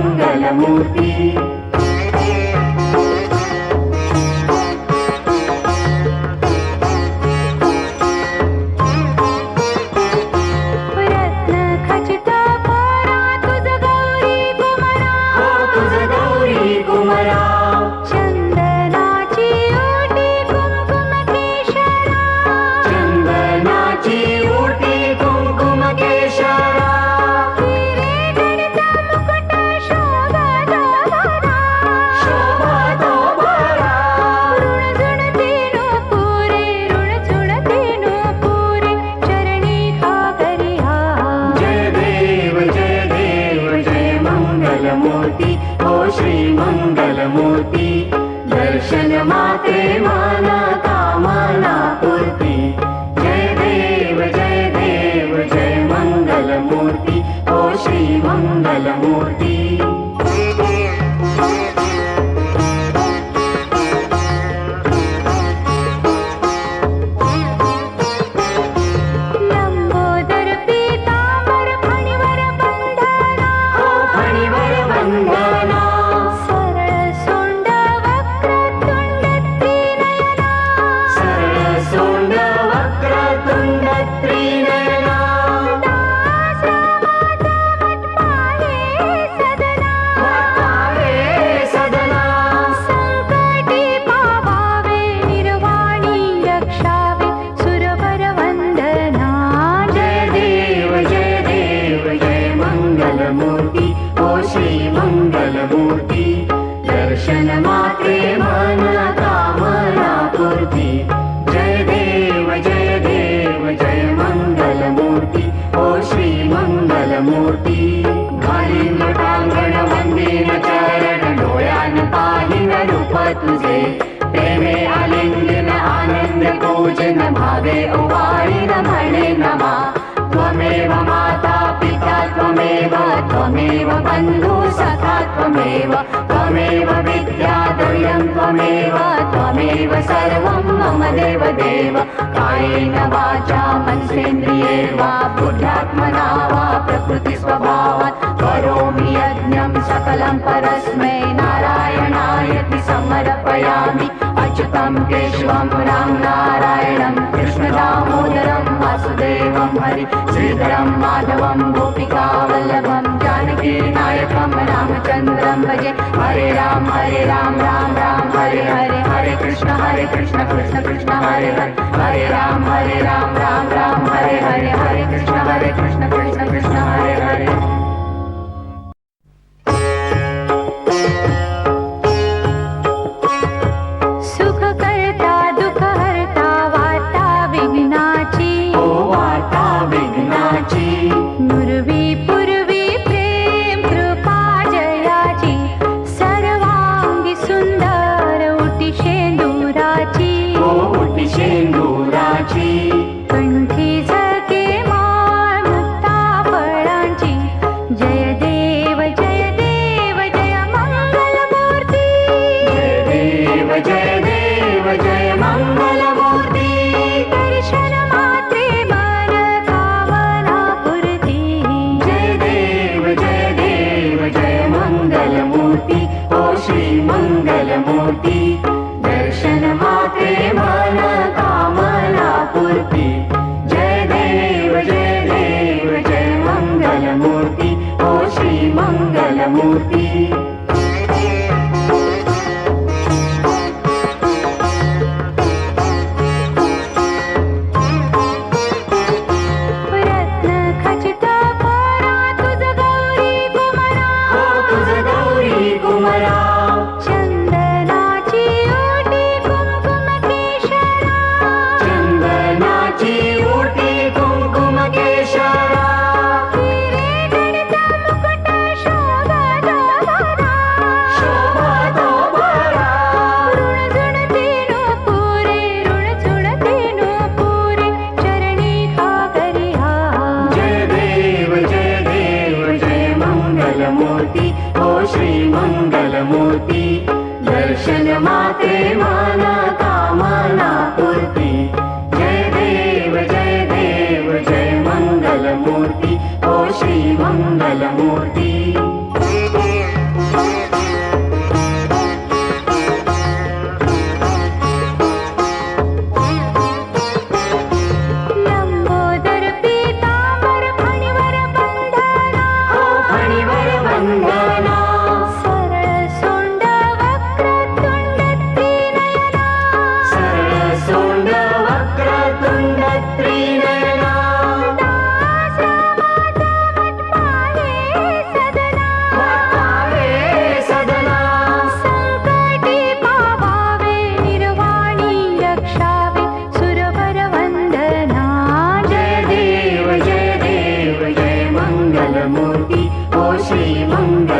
మంగళమూర్తి. मङ्गलमूर्ति ओ श्रीमङ्गलमूर्ति। दर्शन माते माना कामाना पूर्ति जय देव जय देव जय मङ्गलमूर्ति ओ श्रीमङ्गलमूर्ति। मूर्ती दर्शन मात्रे मन कामना पूर्ती। जय देव जय देव जय मंगलमूर्ती ओ श्री मंगलमूर्ती। घालीन टांगण वंदीन चरण डोळ्यान पाहिन रूप तुझे। प्रेमे आलिंगन आनंद पूजन भावे ओवाळीन म्हणे नमा। त्वमेव माता पिता त्वमेव त्वमेव बन्धु सखा त्वमेव त्वमेव विद्या त्वमेव त्वमेव सर्वं मम देव देव कायेन वाचा मनसेन्द्रिये वा बुद्ध्यात्मना वा प्रकृतिस्वभावात्। करोमि यज्ञं सकलं परस्मै नारायणायति समर्पयामि। अच्युतं केशवं राम नारायणं कृष्णदामोदरं वासुदेवं हरि श्रीधरं माधवं गोपिकावल्लभं। जानकी नायकं रामचन्द्रं भजे हरे राम हरे राम राम राम हरे हरे। हरे कृष्ण हरे कृष्ण कृष्ण कृष्ण हरे हरे। हरे राम हरे राम राम राम हरे हरे। हरे कृष्ण हरे कृष्ण कृष्ण कृष्ण। श्री मंगलमूर्ती दर्शन माते मन कामना पूर्ती जय देव जय देव जय मंगलमूर्ती ओ श्री मंगलमूर्ती। ओ श्री मंगलमूर्ती दर्शन मात्रे माना कामना पूर्ति जय देव जय देव जय मङ्गलमूर्ति ओ श्री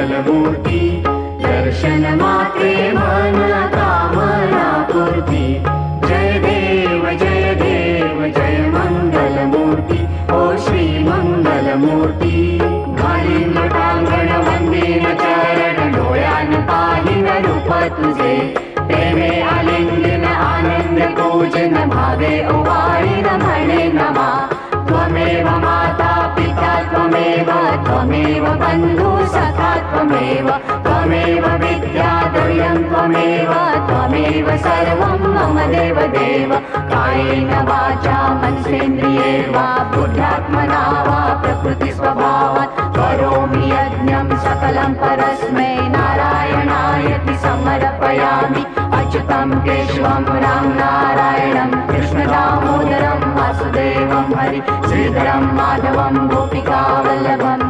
मूर्ती दर्शन माते मन कामना पूर्ती जय देव जय देव जय मंगलमूर्ती ओ श्री मंगल मूर्ती घालीन लोटांगण वंदीन चरण डोळ्यान पाहिन रूप तुझे। प्रेमे आलिंगन आनंद पूजन भावे ओवाळीन म्हणे नमा। त्वमेव माता पिता त्वमेव त्वमेव बन्धु त्वमेव त्वमेव विद्या द्वयं त्वमेव त्वमेव सर्वं मम देव देव कायेन वाचा मनसेन्द्रिये वा बुद्ध्यात्मना वा प्रकृतिस्वभावात्। करोमि यज्ञं सकलं परस्मै नारायणायति समर्पयामि। अच्युतं केशवं रां नारायणं कृष्णदामोदरं वासुदेवं हरि श्रीधरं माधवं गोपिकावल्लभं